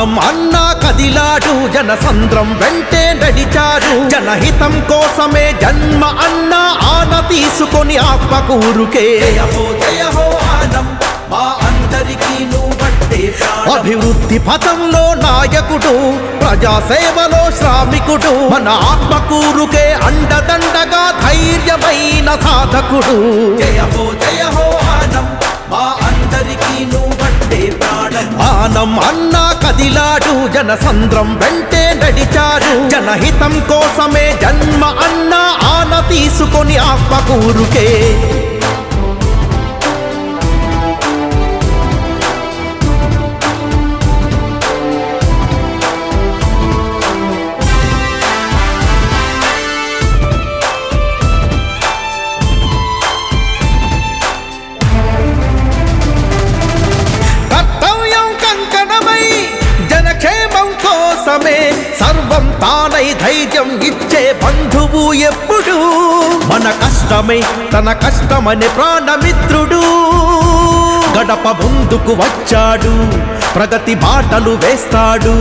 ఆనం అన్నా కదిలాడు జనసంద్రం వెంటే నడిచారు జనహితం కోసమే జన్మ అన్న ఆన తీసుకొని ఆత్మకూరుకే జయ అభివృద్ధి పథంలో నాయకుడు ప్రజాసేవలో శ్రామికుడు మన ఆత్మకూరుకే అండదండగా ధైర్యమైన సాధకుడు. జయ హో జయ హో ఆనం మా అందరికీ నువ్వు ఆనం అన్నా కదిలాడు జనసంద్రం వెంటే నడిచారు జనహితం కోసమే జన్మ అన్నా ఆన తీసుకొని ఆత్మకూరుకే. సర్వం తానై ధైర్యం ఇచ్చే బంధువు ఎప్పుడు. మన కష్టమే తన కష్టమని ప్రాణమిత్రుడు. గడప ముందుకు వచ్చాడు ప్రగతి బాటలు వేస్తాడు.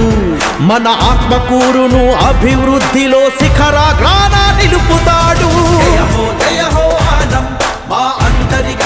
మన ఆత్మకూరును అభివృద్ధిలో శిఖరాగ్రాన నిలుపుతాడు. మా అందరికీ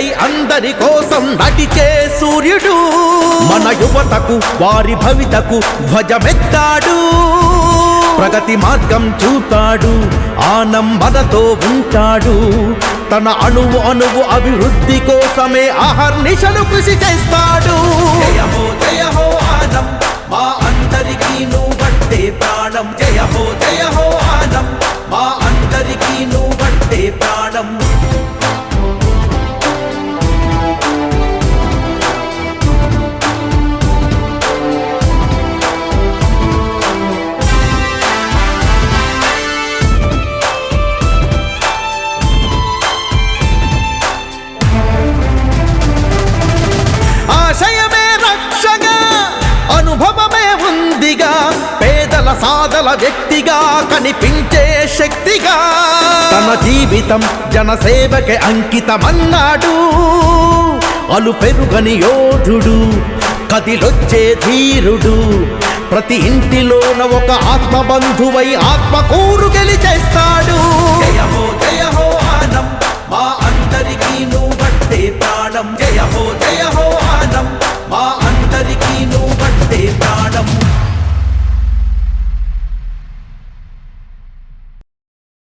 నీడై అందరి కోసం నటిచే సూర్యుడు. మన యువతకు వారి భవితకు ధ్వజమెత్తాడు. ప్రగతి మార్గం చూతాడు ఆనం ఉంటాడు. తన అణువు అణువు అభివృద్ధి కోసమే అహర్నిశలు కృషి చేస్తాడు. జయ హో ఆనం. మా అందరికీ నువ్వంటే ప్రాణం. జయహో జయహో ఆనం. మా పేదల వ్యక్తిగా కనిపించే శక్తిగా. తన జీవితం జనసేవకి అంకితమన్నాడు. అలు పెరుగని యోధుడు కదిలొచ్చే ధీరుడు. ప్రతి ఇంటిలోన ఒక ఆత్మబంధువై ఆత్మకూరు గెలిచేస్తాడు. జయమో జయ